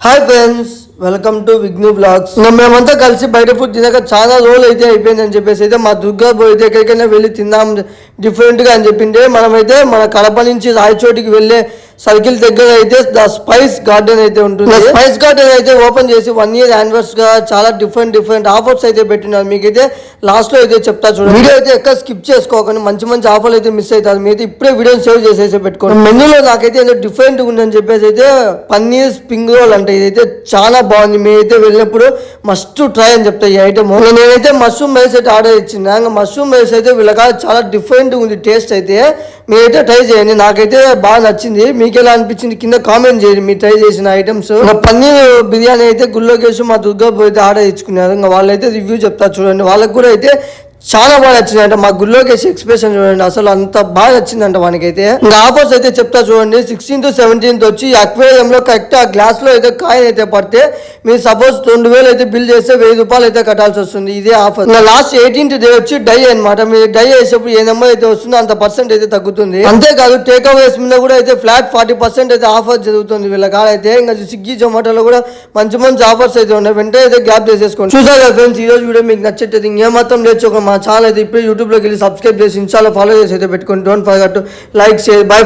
Hi friends welcome to Vighnu blogs మేమంతా కలిసి బయట ఫుడ్ తినక చాలా రోజులు అయితే అయిపోయింది అని చెప్పేసి అయితే మా దుర్గా పోయి అయితే ఎక్కడికైనా వెళ్ళి తిందాం డిఫరెంట్గా అని చెప్పింటే మనమైతే మన కడప నుంచి రాయచోటికి వెళ్ళే సర్కిల్ దగ్గర అయితే ద స్పైస్ గార్డెన్ అయితే ఉంటుంది. స్పైస్ గార్డెన్ అయితే ఓపెన్ చేసి వన్ ఇయర్ యానివర్స్గా చాలా డిఫరెంట్ డిఫరెంట్ ఆఫర్స్ అయితే పెట్టినారు. మీకైతే లాస్ట్లో అయితే చెప్తా చూడండి. వీడియో అయితే ఎక్కడ స్కిప్ చేసుకోకండి. మంచి మంచి ఆఫర్లు అయితే మిస్ అవుతారు. మీరైతే ఇప్పుడే వీడియో సేవ్ చేసేసి పెట్టుకోండి. మెనూలో నాకైతే ఏదో డిఫరెంట్ ఉందని చెప్పేసి అయితే పన్నీర్ స్ప్రింగ్ రోల్ అంటే. ఇదైతే చాలా బాగుంది. మీరైతే వెళ్ళినప్పుడు మస్ట్ ట్రై అని చెప్తా ఈ ఐటమ్ నేనైతే మష్రూమ్ రైస్ అయితే ఆర్డర్ ఇచ్చిన. ఇంకా మష్రూమ్ రైస్ అయితే వీళ్ళగా చాలా డిఫరెంట్ ఉంది. టేస్ట్ అయితే మీరైతే ట్రై చేయండి. నాకైతే బాగా నచ్చింది. మీకు ఎలా అనిపించింది? కింద కామెంట్ చేయండి. మీరు ట్రై చేసిన ఐటమ్స్ పన్నీర్ బిర్యానీ అయితే గుళ్ళోకేసి మా దుర్గాపూర్ అయితే ఆర్డర్ ఇచ్చుకున్నారు. ఇంకా వాళ్ళైతే రివ్యూ చెప్తారు చూడండి. వాళ్ళకి కూడా అయితే చాలా బాగా నచ్చింది అంటే మా గుళ్ళోకేసి ఎక్స్ప్రెషన్ చూడండి. అసలు అంత బాగా నచ్చిందంట మనకైతే ఇంకా ఆఫర్స్ అయితే చెప్తా చూడండి. సిక్స్టీన్త్ సెవెంటీన్త్ వచ్చి aquarium లో కరెక్ట్ ఆ గ్లాస్లో అయితే కాయిన్ అయితే పడితే మీరు సపోజ్ రెండు వేలు అయితే బిల్ చేస్తే వెయ్యి రూపాయలు అయితే కట్టాల్సి వస్తుంది. ఇదే ఆఫర్. ఇంకా లాస్ట్ ఎయిటీన్త్ డే వచ్చి డై అన్నమాట. మీరు డై వేసేప్పుడు ఏ నెంబర్ అయితే వస్తుందో అంత పర్సెంట్ అయితే తగ్గుతుంది. అంతేకాదు టేక్ అవేస్ మీద కూడా అయితే ఫ్లాట్ ఫార్టీ పర్సెంట్ అయితే ఆఫర్ జరుగుతుంది వీళ్ళ కాడ అయితే. ఇంకా స్విగ్గీ జొమాటోలో కూడా మంచి మంచి ఆఫర్స్ అయితే ఉన్నాయి. వెంటనే అయితే గ్యాప్ చేసేసుకోండి. చూసారు ఫ్రెండ్స్ ఈ రోజు వీడియో మీకు నచ్చేటది. ఇంకేమాత్రం లేచోక మా ఛానల్ అయితే ఇప్పుడు యూట్యూబ్లోకి వెళ్ళి సబ్స్క్రైబ్ చేసి ఇన్స్టాలో ఫాలో చేసి అయితే పెట్టుకోండి don't forget like share bye